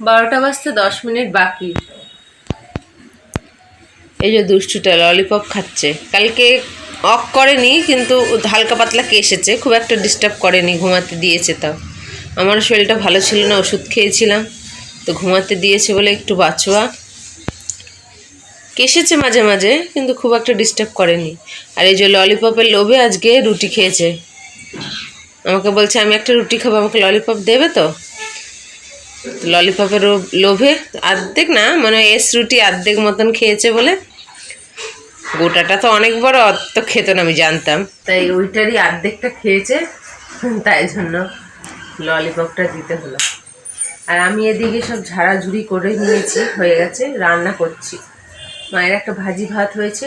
বারোটা বাজতে দশ মিনিট বাকি। এই যে দুষ্টুটা ললিপপ খাচ্ছে। কালকে অফ করেনি, কিন্তু হালকা পাতলা কেসেছে খুব একটা ডিস্টার্ব করেনি, ঘুমাতে দিয়েছে তাও। আমার শরীরটা ভালো ছিল না, ওষুধ খেয়েছিলাম, তো ঘুমাতে দিয়েছে বলে একটু বাঁচোয়া কেসেছে মাঝে মাঝে, কিন্তু খুব একটা ডিস্টার্ব করেনি। আর এই যে ললিপপের লোভে আজকে রুটি খেয়েছে। আমাকে বলছে, আমি একটা রুটি খাব, আমাকে ললিপপ দেবে তো? ললিপপের লোভে অর্ধেক না মানে এস রুটি অর্ধেক মতন খেয়েছে বলে। গোটাটা তো অনেক বড় অত খেত না আমি জানতাম। তাই ওইটারই অর্ধেকটা খেয়েছে তাই জন্য ললিপপটা দিতে হলো। আর আমি এদিকে সব ঝাড়াঝুড়ি করে নিয়েছি হয়ে গেছে রান্না করছি। মায়ের একটা ভাজি ভাত হয়েছে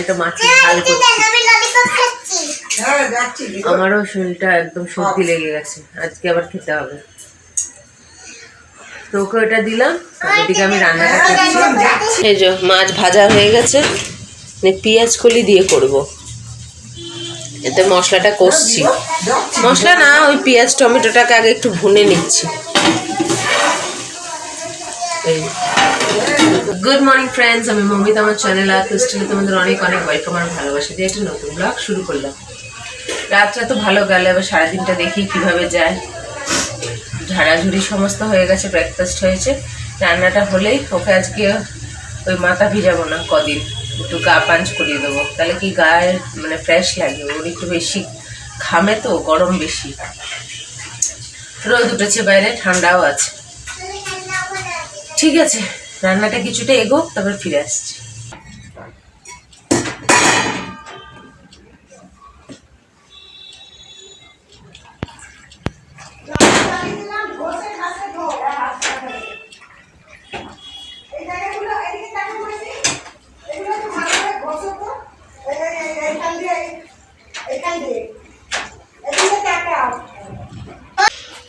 একটা মাছের ঝাল করছি। হ্যাঁ যাচ্ছি আমারও শরীরটা একদম সর্দি লেগে গেছে আজকে আবার খেতে হবে। তো ওকে ওটা দিলাম। এদিকে আমি রান্নাটা করছি এই যে মাছ ভাজা হয়ে গেছে। মানে পেঁয়াজ কলি দিয়ে করব। এতে মশলাটা কষছি। মশলা না ওই পেঁয়াজ টমেটোটাকে আগে একটু ভুনে নিচ্ছি। গুড মর্নিং ফ্রেন্ডস আমি মমিতা আমার চ্যানেল আর ক্রিস্টালে তোমাদের অনেক অনেক ওয়েলকাম আর ভালোবাসা দিয়ে একটা নতুন ব্লগ শুরু করলাম। রাতটা তো ভালো গেল এবার সারাদিনটা দেখি কীভাবে যায়। ঝাড়াঝুড়ি সমস্ত হয়ে গেছে ব্রেকফাস্ট হয়েছে। রান্নাটা হলেই ওকে আজকে ওই মাথা ভিজাবো না কদিন। একটু গা পাঞ্চ করিয়ে দেবো। তাহলে কি গায়ে মানে ফ্রেশ লাগে? ওর একটু বেশি ঘামে তো, গরম বেশি। রোদ উঠেছে বাইরে, ঠান্ডাও আছে। ঠিক আছে, রান্নাটা কিছুটা এগোক, তারপর ফিরে আসছি।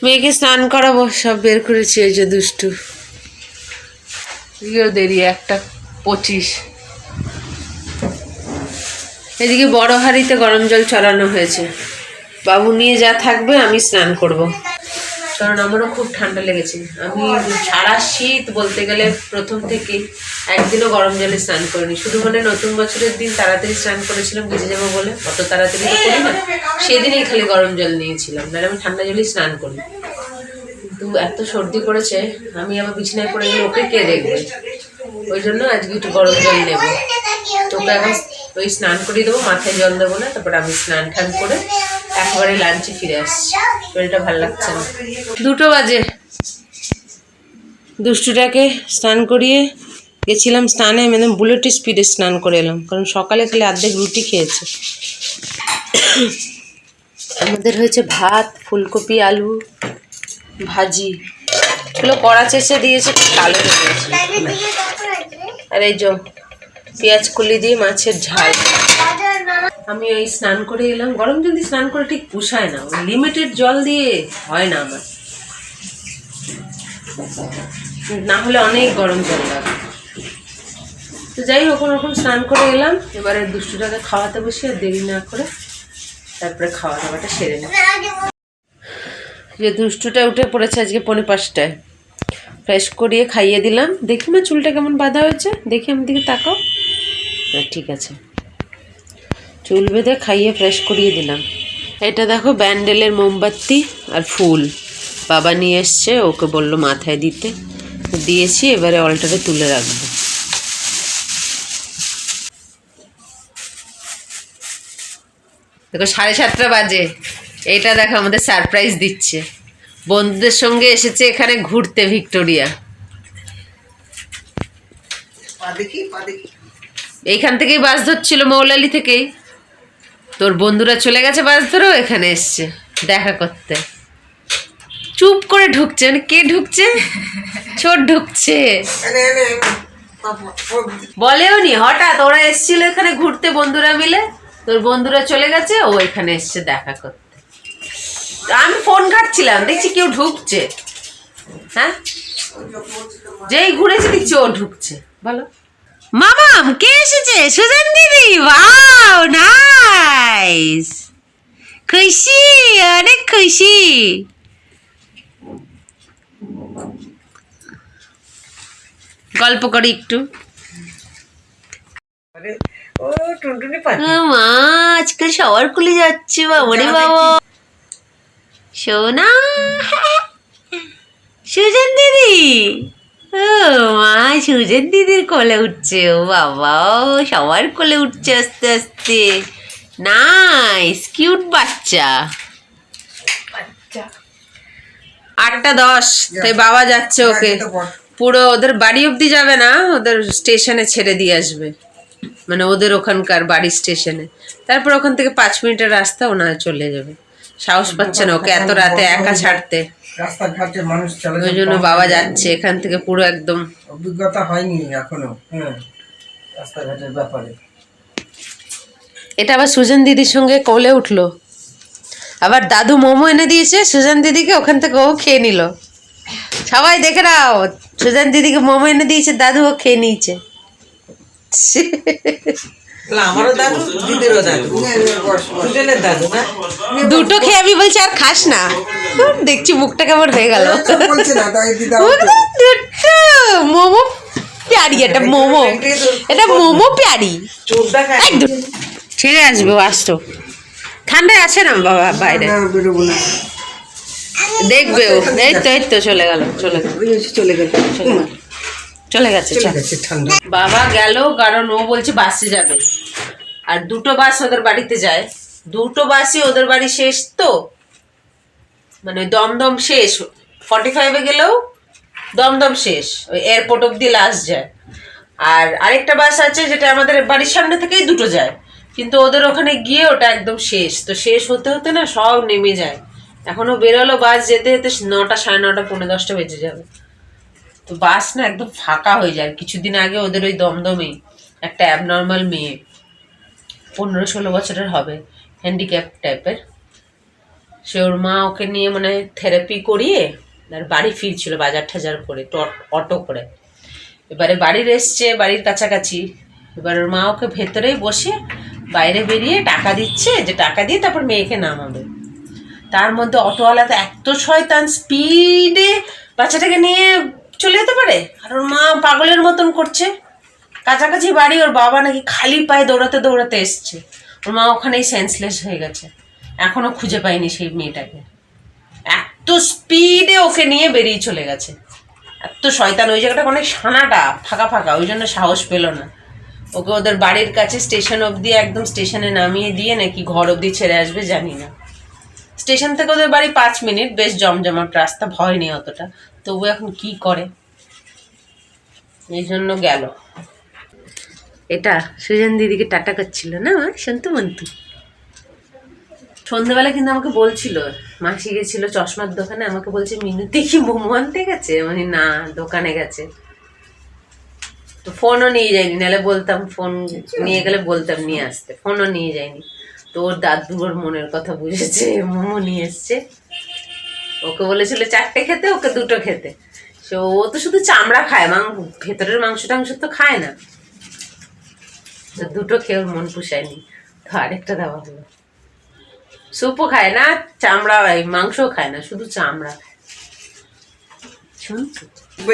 মেয়েকে স্নান করাবো, সব বের করেছি এই যে দুষ্টু। দেরি, একটা পঁচিশ। এদিকে বড় হাড়িতে গরম জল চড়ানো হয়েছে। বাবু নিয়ে যা থাকবে, আমি স্নান করব। কারণ আমারও খুব ঠান্ডা লেগেছে। আমি সারা শীত বলতে গেলে প্রথম থেকে একদিনও গরম জলে স্নান করিনি। শুধু মানে নতুন বছরের দিন তাড়াতাড়ি স্নান করেছিলাম, ভিজে যাব বলে। অত তাড়াতাড়ি তো করি না সেদিনই খালি গরম জল নিয়েছিলাম। নাহলে আমি ঠান্ডা জলেই স্নান করি। কিন্তু এত সর্দি করেছে আমি আবার বিছানায় পড়ে গেলে ওকে কে দেখবে? ওই জন্য আজকে একটু গরম জল নেব। তোকে এখন ওই স্নান করিয়ে দেবো, মাথায় জল দেবো না, তারপর আমি স্নান টান করে একেবারে লাঞ্চে ফিরে আসছি। শরীরটা ভালো লাগছে না। দুটো বাজে। দুষ্টুটাকে স্নান করিয়ে গেছিলাম স্নানে মানে বুলেট স্পিডে স্নান করে এলাম। কারণ সকালে খালি অর্ধেক রুটি খেয়েছে। আমাদের হয়েছে ভাত ফুলকপি আলু ভাজি। এগুলো কড়া চেষে দিয়েছে খুব কালো আর এই যে পেঁয়াজ কলি দিয়ে মাছের ঝাল। আমি ওই স্নান করে এলাম। গরম জল দিয়ে স্নান করে ঠিক পুষায় না। লিমিটেড জল দিয়ে হয় না আমার। না হলে অনেক গরম জল লাগে। তো যাই হোক, ওরকম স্নান করে এলাম। এবারে দুষ্টুটাকে খাওয়াতে বসে, আর দেরি না করে তারপরে খাওয়া দাওয়াটা সেরে নেব। যে দুষ্টুটা উঠে পড়েছে আজকে পনেরো পাঁচটায়। ফ্রেশ করিয়ে খাইয়ে দিলাম। দেখি মা চুলটা কেমন বাঁধা হয়েছে। দেখি আমার দিকে তাকাও। ঠিক আছে। চুল বেঁধে খাইয়ে ফ্রেশ করিয়ে দিলাম। এটা দেখো ব্যান্ডেলের মোমবাতি আর ফুল। বাবা নিয়ে এসছে ওকে বলল মাথায় দিতে। দিয়েছি এবারে অলটারে তুলে রাখব। দেখো সাড়ে সাতটা বাজে। এটা দেখো আমাদের সারপ্রাইজ দিচ্ছে। বন্ধুদের সঙ্গে এসেছে এখানে ঘুরতে ভিক্টোরিয়া। এইখান থেকেই বাস ধরছিল মৌলালি থেকেই। তোর বন্ধুরা চলে গেছে, বাস ধরেও এখানে এসছে, দেখা করতে। চুপ করে ঢুকছে মানে কে ঢুকছে? ছোট ঢুকছে। বলেও নি, হঠাৎ ওরা এসেছিল এখানে ঘুরতে বন্ধুরা মিলে, তোর বন্ধুরা চলে গেছে, ও এখানে এসছে দেখা করতে। আমি ফোন ঘাটছিলাম, দেখছি কেউ ঢুকছে। হ্যাঁ? যেই ঘুরেছে, দেখছি ও ঢুকছে, বলো। মামাম কে এসেছে? সুজান দিদি ওয়াও নাইস। খুশি অনেক খুশি। গল্প করি একটু। মা আজকে সবার কুলে যাচ্ছে বাবারে বাবা। সোনা সুজন দিদি। ও মা সুজন দিদির কোলে উঠছে। ও বাবা সবার কোলে উঠছে আস্তে আস্তে। নাইস কিউট বাচ্চা। আটটা দশ তাই বাবা যাচ্ছে ওকে। পুরো ওদের বাড়ি অবধি যাবে না ওদের স্টেশনে ছেড়ে দিয়ে আসবে। মানে ওদের ওখানকার বাড়ি স্টেশনে। তারপর ওখান থেকে পাঁচ মিনিটের রাস্তা ওনারা চলে যাবে। সাহস পাচ্ছে না ওকে এত রাতে একা ছাড়তে। রাস্তাঘাটে মানুষ চলে ওই জন্য বাবা যাচ্ছে এখান থেকে পুরো একদম। অভিজ্ঞতা হয়নি এখনও হ্যাঁ রাস্তাঘাটের ব্যাপারে। এটা আবার সুজন দিদির সঙ্গে কোলে উঠল। আবার দাদু মোমো এনে দিয়েছে সুজন দিদিকে ওখান থেকে ও খেয়ে নিল। সবাই দেখে নাও সুজন দিদিকে মোমো এনে দিয়েছে দাদু ও খেয়ে নিয়েছে। দাদু না? দুটো খেয়ে আমি বলছি আর খাস না। দেখছি মুখটা কেমন হয়ে গেল। মোমো প্যারি এটা মোমো। এটা মোমো প্যারি। ছেড়ে আসবে আসতো ঠান্ডায় আসে না বাবা বাইরে? দেখবে ও। এই তো এই তো চলে গেল চলে গেল। চলে গেল চলে গেছে চলে। গেছে ঠান্ডা। বাবা গেল কারণ ও বলছে বাসে যাবে। আর দুটো বাস ওদের বাড়িতে যায়। দুটো বাসই ওদের বাড়ি শেষ তো। মানে দমদম শেষ ফর্টি ফাইভে গেলেও দমদম শেষ, ওই এয়ারপোর্ট অব্দি লাস্ট যায়। আর আরেকটা বাস আছে যেটা আমাদের বাড়ির সামনে থেকেই দুটো যায়, কিন্তু ওদের ওখানে গিয়ে ওটা একদম শেষ। তো শেষ হতে হতে না সব নেমে যায়। এখনও বেরোলো বাস যেতে যেতে নটা, সাড়ে নটা, পৌনে দশটা বেজে যাবে। তো বাস না একদম ফাঁকা হয়ে যায়। কিছুদিন আগে ওদের ওই দমদমেই একটা অ্যাবনর্মাল মেয়ে, পনেরো, ষোলো বছরের হবে হ্যান্ডিক্যাপ টাইপের সে ওর মা ওকে নিয়ে মানে থেরাপি করিয়ে আর বাড়ি ফিরছিল বাজার টাজার করে অটো করে। এবারে বাড়ির এসছে, বাড়ির কাছাকাছি। এবার ওর মা ওকে ভেতরেই বসে বাইরে বেরিয়ে টাকা দিচ্ছে, যে টাকা দিয়ে তারপর মেয়েকে নামাবে। তার মধ্যে অটোওয়ালা তো এত শয়তান স্পিডে বাচ্চাটাকে নিয়ে চলে যেতে পারে? আর ওর মা পাগলের মতন করছে। কাছাকাছি বাড়ি, ওর বাবা নাকি খালি পায়ে দৌড়াতে দৌড়াতে এসছে। ওর মা ওখানেই সেন্সলেস হয়ে গেছে। এখনও খুঁজে পাইনি সেই মেয়েটাকে। এত স্পিডে ওকে নিয়ে বেরিয়ে চলে গেছে। এত শয়তান, ওই জায়গাটা অনেক সানাটা, ফাঁকা ফাঁকা, ওই জন্য সাহস পেল না। ওকে ওদের বাড়ির কাছে স্টেশন অবধি, একদম স্টেশনে নামিয়ে দিয়ে নাকি ঘর অবধি ছেড়ে আসবে জানি না। স্টেশন থেকে ওদের বাড়ি পাঁচ মিনিট, বেশ জমজমাট রাস্তা, ভয় নেই অতটা। তবু এখন কি করে? এই জন্য গেল। এটা সুজন দিদিকে টাটা করছিল না সন্তু মন্তু? সন্ধ্যেবেলা কিন্তু আমাকে বলছিল, মাসি গেছিল চশমার দোকানে, আমাকে বলছে মিনুতি কি মোমো আনতে গেছে? মানে না, দোকানে গেছে। তো ফোনও নিয়ে যায়নি, নাহলে বলতাম ফোন নিয়ে গেলে বলতাম, নিয়ে আসতে। ফোনও নিয়ে যায়নি। তো ওর দাদু ওর মনের কথা বুঝেছে, মোমো নিয়ে এসছে। ওকে বলেছিল, চারটে খেতে, ওকে দুটো খেতে। সো, ও তো শুধু চামড়া খায়, মাং, ভেতরের মাংস টাংস তো খায় না। তো দুটো খেয়ে ওর মন পুষায়নি। তো আরেকটা দেওয়া হলো। স্যুপও খায় না চামড়া মাংসও খায় না শুধু চামড়া খায়। শোন তো।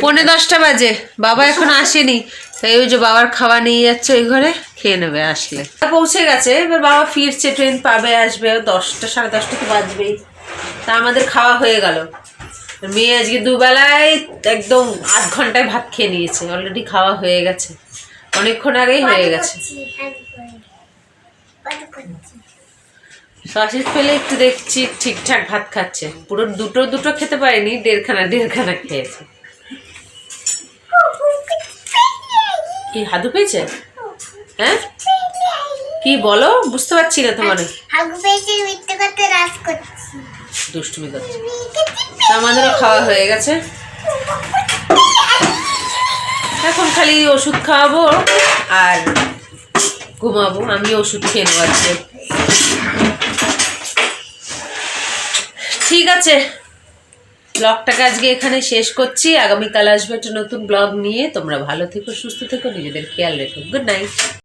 পৌনে দশটা বাজে বাবা এখন আসেনি তাই ওই যে বাবার খাওয়া নিয়ে যাচ্ছে ওই ঘরে খেয়ে নেবে আসলে। পৌঁছে গেছে এবার বাবা ফিরছে ট্রেন পাবে আসবে দশটা সাড়ে দশটা তো বাজবেই। তা আমাদের খাওয়া হয়ে গেল। মেয়ে আজকে দুবেলায় একদম আধ ঘন্টায় ভাত খেয়ে নিয়েছে অলরেডি খাওয়া হয়ে গেছে। অনেকক্ষণ আগেই হয়ে গেছে। সসেজ পেলে একটু দেখছি ঠিকঠাক ভাত খাচ্ছে। পুরো দুটো দুটো খেতে পারেনি, দেড়খানা দেড়খানা খেয়েছে। কি, হাদু পেয়েছে? হ্যাঁ? কি বলো? বুঝতে পারছি না তোমার। দুষ্টুমি করছে। আমাদেরও খাওয়া হয়ে গেছে। এখন খালি ওষুধ খাওয়াবো আর ঘুমাবো। আমি ওষুধ খেয়ে নেব আজকে। ঠিক আছে। ব্লগটাকে আজকে এখানে শেষ করছি। আগামীকাল আসবে একটা নতুন ব্লগ নিয়ে। তোমরা ভালো থেকো, সুস্থ থেকো, নিজেদের খেয়াল রেখো। Good night